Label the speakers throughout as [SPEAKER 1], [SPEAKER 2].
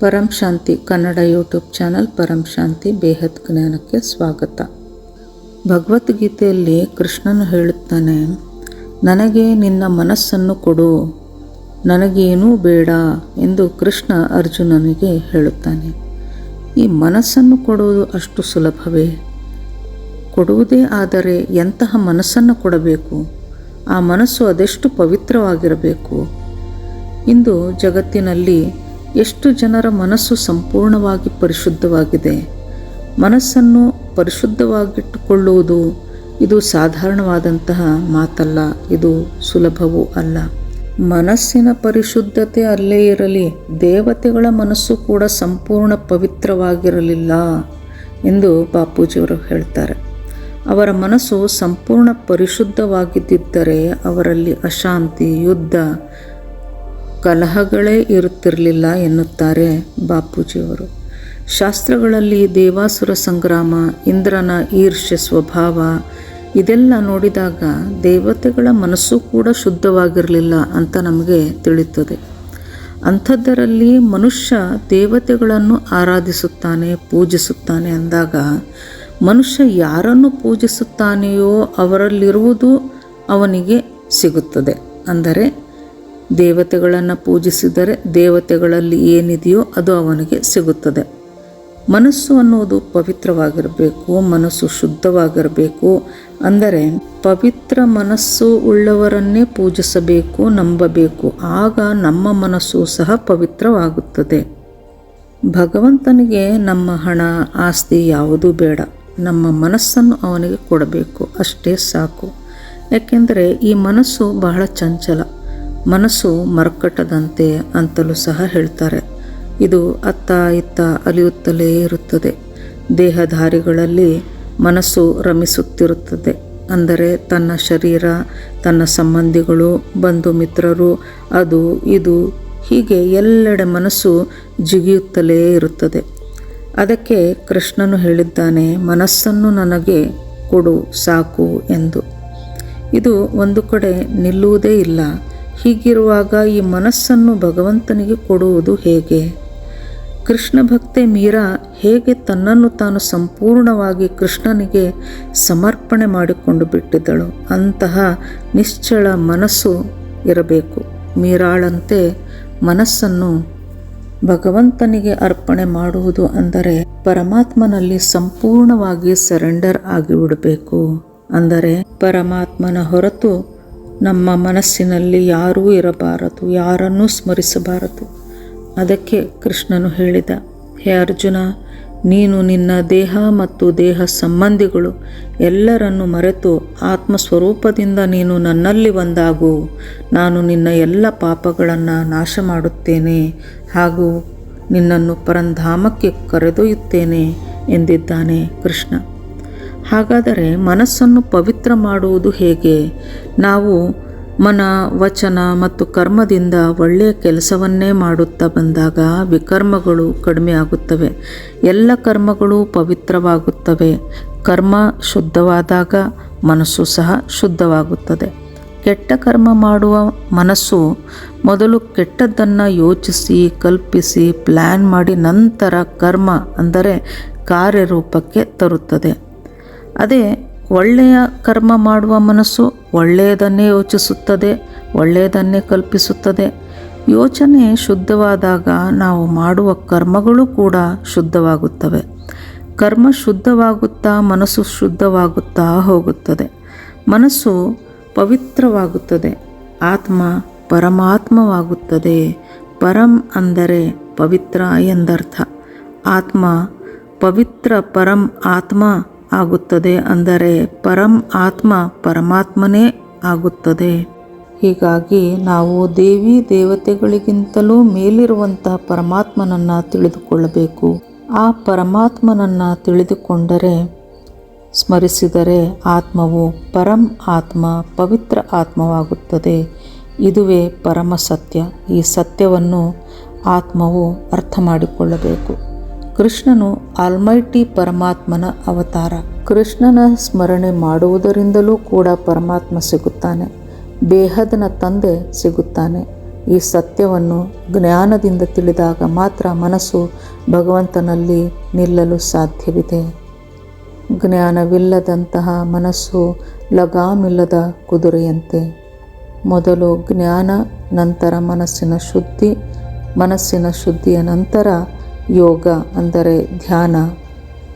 [SPEAKER 1] ಪರಂ Shanti Kannada YouTube channel Param Shanti ಬೇಹದ್ ಜ್ಞಾನಕ್ಕೆ ಸ್ವಾಗತ. ಭಗವದ್ಗೀತೆಯಲ್ಲಿ ಕೃಷ್ಣನು ಹೇಳುತ್ತಾನೆ, ನನಗೆ ನಿನ್ನ ಮನಸ್ಸನ್ನು ಕೊಡು, ನನಗೇನೂ ಬೇಡ ಎಂದು ಕೃಷ್ಣ ಅರ್ಜುನನಿಗೆ ಹೇಳುತ್ತಾನೆ. ಈ ಮನಸ್ಸನ್ನು ಕೊಡುವುದು ಅಷ್ಟು ಸುಲಭವೇ? ಕೊಡುವುದೇ ಆದರೆ ಎಂತಹ ಮನಸ್ಸನ್ನು ಕೊಡಬೇಕು? ಆ ಮನಸ್ಸು ಅದೆಷ್ಟು ಪವಿತ್ರವಾಗಿರಬೇಕು? ಇಂದು ಜಗತ್ತಿನಲ್ಲಿ ಎಷ್ಟು ಜನರ ಮನಸ್ಸು ಸಂಪೂರ್ಣವಾಗಿ ಪರಿಶುದ್ಧವಾಗಿದೆ. ಮನಸ್ಸನ್ನು ಪರಿಶುದ್ಧವಾಗಿಟ್ಟುಕೊಳ್ಳುವುದು ಇದು ಸಾಧಾರಣವಾದಂತಹ ಮಾತಲ್ಲ, ಇದು ಸುಲಭವೂ ಅಲ್ಲ. ಮನಸ್ಸಿನ ಪರಿಶುದ್ಧತೆ ಅಲ್ಲೇ ಇರಲಿ, ದೇವತೆಗಳ ಮನಸ್ಸು ಕೂಡ ಸಂಪೂರ್ಣ ಪವಿತ್ರವಾಗಿರಲಿಲ್ಲ ಎಂದು ಬಾಪೂಜಿಯವರು ಹೇಳ್ತಾರೆ. ಅವರ ಮನಸ್ಸು ಸಂಪೂರ್ಣ ಪರಿಶುದ್ಧವಾಗಿದ್ದರೆ ಅವರಲ್ಲಿ ಅಶಾಂತಿ, ಯುದ್ಧ ಕಲಹಗಳೇ ಇರುತ್ತಿರಲಿಲ್ಲ ಎನ್ನುತ್ತಾರೆ ಬಾಪೂಜಿಯವರು. ಶಾಸ್ತ್ರಗಳಲ್ಲಿ ದೇವಾಸುರ ಸಂಗ್ರಾಮ, ಇಂದ್ರನ ಈರ್ಷ್ಯ ಸ್ವಭಾವ ಇದೆಲ್ಲ ನೋಡಿದಾಗ ದೇವತೆಗಳ ಮನಸ್ಸು ಕೂಡ ಶುದ್ಧವಾಗಿರಲಿಲ್ಲ ಅಂತ ನಮಗೆ ತಿಳಿಯುತ್ತದೆ. ಅಂಥದ್ದರಲ್ಲಿ ಮನುಷ್ಯ ದೇವತೆಗಳನ್ನು ಆರಾಧಿಸುತ್ತಾನೆ, ಪೂಜಿಸುತ್ತಾನೆ ಅಂದಾಗ ಮನುಷ್ಯ ಯಾರನ್ನು ಪೂಜಿಸುತ್ತಾನೆಯೋ ಅವರಲ್ಲಿರುವುದು ಅವನಿಗೆ ಸಿಗುತ್ತದೆ. ಅಂದರೆ ದೇವತೆಗಳನ್ನು ಪೂಜಿಸಿದರೆ ದೇವತೆಗಳಲ್ಲಿ ಏನಿದೆಯೋ ಅದು ಅವನಿಗೆ ಸಿಗುತ್ತದೆ. ಮನಸ್ಸು ಅನ್ನುವುದು ಪವಿತ್ರವಾಗಿರಬೇಕು, ಮನಸ್ಸು ಶುದ್ಧವಾಗಿರಬೇಕು. ಅಂದರೆ ಪವಿತ್ರ ಮನಸ್ಸು ಉಳ್ಳವರನ್ನೇ ಪೂಜಿಸಬೇಕು, ನಂಬಬೇಕು. ಆಗ ನಮ್ಮ ಮನಸ್ಸು ಸಹ ಪವಿತ್ರವಾಗುತ್ತದೆ. ಭಗವಂತನಿಗೆ ನಮ್ಮ ಹಣ, ಆಸ್ತಿ ಯಾವುದೂ ಬೇಡ. ನಮ್ಮ ಮನಸ್ಸನ್ನು ಅವನಿಗೆ ಕೊಡಬೇಕು. ಅಷ್ಟೇ ಸಾಕು. ಯಾಕೆಂದರೆ ಈ ಮನಸ್ಸು ಬಹಳ ಚಂಚಲ. ಮನಸ್ಸು ಮರಕಟ್ಟದಂತೆ ಅಂತಲೂ ಸಹ ಹೇಳ್ತಾರೆ. ಇದು ಅತ್ತ ಇತ್ತ ಅಲಿಯುತ್ತಲೇ ಇರುತ್ತದೆ. ದೇಹಧಾರಿಗಳಲ್ಲಿ ಮನಸ್ಸು ರಮಿಸುತ್ತಿರುತ್ತದೆ. ಅಂದರೆ ತನ್ನ ಶರೀರ, ತನ್ನ ಸಂಬಂಧಿಗಳು, ಬಂಧು ಮಿತ್ರರು, ಅದು, ಇದು, ಹೀಗೆ ಎಲ್ಲೆಡೆ ಮನಸ್ಸು ಜಿಗಿಯುತ್ತಲೇ ಇರುತ್ತದೆ. ಅದಕ್ಕೆ ಕೃಷ್ಣನು ಹೇಳಿದ್ದಾನೆ, ಮನಸ್ಸನ್ನು ನನಗೆ ಕೊಡು, ಸಾಕು ಎಂದು. ಇದು ಒಂದು ಕಡೆ ನಿಲ್ಲುವುದೇ ಇಲ್ಲ ಹೀಗಿರುವಾಗ ಈ ಮನಸ್ಸನ್ನು ಭಗವಂತನಿಗೆ ಕೊಡುವುದು ಹೇಗೆ? ಕೃಷ್ಣ ಭಕ್ತೆ ಮೀರಾ ಹೇಗೆ ತನ್ನನ್ನು ತಾನು ಸಂಪೂರ್ಣವಾಗಿ ಕೃಷ್ಣನಿಗೆ ಸಮರ್ಪಣೆ ಮಾಡಿಕೊಂಡು ಬಿಟ್ಟಿದ್ದಳು? ಅಂತಹ ನಿಶ್ಚಳ ಮನಸ್ಸು ಇರಬೇಕು. ಮೀರಾಳಂತೆ ಮನಸ್ಸನ್ನು ಭಗವಂತನಿಗೆ ಅರ್ಪಣೆ ಮಾಡುವುದು ಅಂದರೆ ಪರಮಾತ್ಮನಲ್ಲಿ ಸಂಪೂರ್ಣವಾಗಿ ಸರೆಂಡರ್ ಆಗಿಬಿಡಬೇಕು. ಅಂದರೆ ಪರಮಾತ್ಮನ ಹೊರತು ನಮ್ಮ ಮನಸ್ಸಿನಲ್ಲಿ ಯಾರೂ ಇರಬಾರದು, ಯಾರನ್ನೂ ಸ್ಮರಿಸಬಾರದು. ಅದಕ್ಕೆ ಕೃಷ್ಣನು ಹೇಳಿದ, ಹೇ ಅರ್ಜುನ, ನೀನು ನಿನ್ನ ದೇಹ ಮತ್ತು ದೇಹ ಸಂಬಂಧಿಗಳು ಎಲ್ಲರನ್ನು ಮರೆತು ಆತ್ಮಸ್ವರೂಪದಿಂದ ನೀನು ನನ್ನಲ್ಲಿ ಒಂದಾಗು. ನಾನು ನಿನ್ನ ಎಲ್ಲ ಪಾಪಗಳನ್ನು ನಾಶ ಮಾಡುತ್ತೇನೆ ಹಾಗೂ ನಿನ್ನನ್ನು ಪರಂಧಾಮಕ್ಕೆ ಕರೆದೊಯ್ಯುತ್ತೇನೆ ಎಂದಿದ್ದಾನೆ ಕೃಷ್ಣ. ಹಾಗಾದರೆ ಮನಸ್ಸನ್ನು ಪವಿತ್ರ ಮಾಡುವುದು ಹೇಗೆ? ನಾವು ಮನ, ವಚನ ಮತ್ತು ಕರ್ಮದಿಂದ ಒಳ್ಳೆಯ ಕೆಲಸವನ್ನೇ ಮಾಡುತ್ತಾ ಬಂದಾಗ ವಿಕರ್ಮಗಳು ಕಡಿಮೆ ಆಗುತ್ತವೆ. ಎಲ್ಲ ಕರ್ಮಗಳು ಪವಿತ್ರವಾಗುತ್ತವೆ. ಕರ್ಮ ಶುದ್ಧವಾದಾಗ ಮನಸ್ಸು ಸಹ ಶುದ್ಧವಾಗುತ್ತದೆ. ಕೆಟ್ಟ ಕರ್ಮ ಮಾಡುವ ಮನಸ್ಸು ಮೊದಲು ಕೆಟ್ಟದ್ದನ್ನು ಯೋಚಿಸಿ, ಕಲ್ಪಿಸಿ ಪ್ಲ್ಯಾನ್ ಮಾಡಿ ನಂತರ ಕರ್ಮ ಅಂದರೆ ಕಾರ್ಯರೂಪಕ್ಕೆ ತರುತ್ತದೆ. ಅದೇ ಒಳ್ಳೆಯ ಕರ್ಮ ಮಾಡುವ ಮನಸ್ಸು ಒಳ್ಳೆಯದನ್ನೇ ಯೋಚಿಸುತ್ತದೆ, ಒಳ್ಳೆಯದನ್ನೇ ಕಲ್ಪಿಸುತ್ತದೆ. ಯೋಚನೆ ಶುದ್ಧವಾದಾಗ ನಾವು ಮಾಡುವ ಕರ್ಮಗಳು ಕೂಡ ಶುದ್ಧವಾಗುತ್ತವೆ. ಕರ್ಮ ಶುದ್ಧವಾಗುತ್ತಾ ಮನಸ್ಸು ಶುದ್ಧವಾಗುತ್ತಾ ಹೋಗುತ್ತದೆ. ಮನಸ್ಸು ಪವಿತ್ರವಾಗುತ್ತದೆ, ಆತ್ಮ ಪರಮಾತ್ಮವಾಗುತ್ತದೆ. ಪರಂ ಅಂದರೆ ಪವಿತ್ರ ಎಂದರ್ಥ. ಆತ್ಮ ಪವಿತ್ರ ಪರಂ ಆತ್ಮ ಆಗುತ್ತದೆ ಅಂದರೆ ಪರಂ ಆತ್ಮ ಪರಮಾತ್ಮನೇ ಆಗುತ್ತದೆ. ಹೀಗಾಗಿ ನಾವು ದೇವಿ ದೇವತೆಗಳಿಗಿಂತಲೂ ಮೇಲಿರುವಂತಹ ಪರಮಾತ್ಮನನ್ನು ತಿಳಿದುಕೊಳ್ಳಬೇಕು. ಆ ಪರಮಾತ್ಮನನ್ನು ತಿಳಿದುಕೊಂಡರೆ, ಸ್ಮರಿಸಿದರೆ ಆತ್ಮವು ಪರಂ ಆತ್ಮ ಪವಿತ್ರ ಆತ್ಮವಾಗುತ್ತದೆ. ಇದುವೇ ಪರಮ ಸತ್ಯ. ಈ ಸತ್ಯವನ್ನು ಆತ್ಮವು ಅರ್ಥ ಮಾಡಿಕೊಳ್ಳಬೇಕು. ಕೃಷ್ಣನು ಆಲ್ಮೈಟಿ ಪರಮಾತ್ಮನ ಅವತಾರ. ಕೃಷ್ಣನ ಸ್ಮರಣೆ ಮಾಡುವುದರಿಂದಲೂ ಕೂಡ ಪರಮಾತ್ಮ ಸಿಗುತ್ತಾನೆ. ಬೇಹದನ ತಂದೆ ಸಿಗುತ್ತಾನೆ. ಈ ಸತ್ಯವನ್ನು ಜ್ಞಾನದಿಂದ ತಿಳಿದಾಗ ಮಾತ್ರ ಮನಸ್ಸು ಭಗವಂತನಲ್ಲಿ ನಿಲ್ಲಲು ಸಾಧ್ಯವಿದೆ. ಜ್ಞಾನವಿಲ್ಲದಂತಹ ಮನಸ್ಸು ಲಗಾಮಿಲ್ಲದ ಕುದುರೆಯಂತೆ. ಮೊದಲು ಜ್ಞಾನ, ನಂತರ ಮನಸ್ಸಿನ ಶುದ್ಧಿ, ಮನಸ್ಸಿನ ಶುದ್ಧಿಯ ನಂತರ ಯೋಗ ಅಂದರೆ ಧ್ಯಾನ.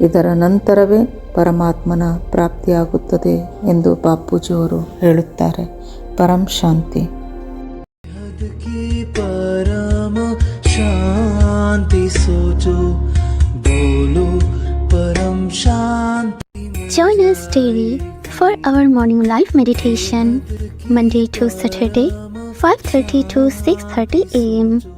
[SPEAKER 1] ಇದರ ನಂತರವೇ ಪರಮಾತ್ಮನ ಪ್ರಾಪ್ತಿಯಾಗುತ್ತದೆ ಎಂದು ಬಾಪೂಜಿಯವರು ಹೇಳುತ್ತಾರೆ. ಪರಂ ಶಾಂತಿ.
[SPEAKER 2] ಪರಮ ಶಾಂತಿ ಸೋಚೋ. ಪರಂ ಶಾಂತಿ.
[SPEAKER 3] Join us daily for our morning live meditation Monday to Saturday 5:30 to 6:30 a.m.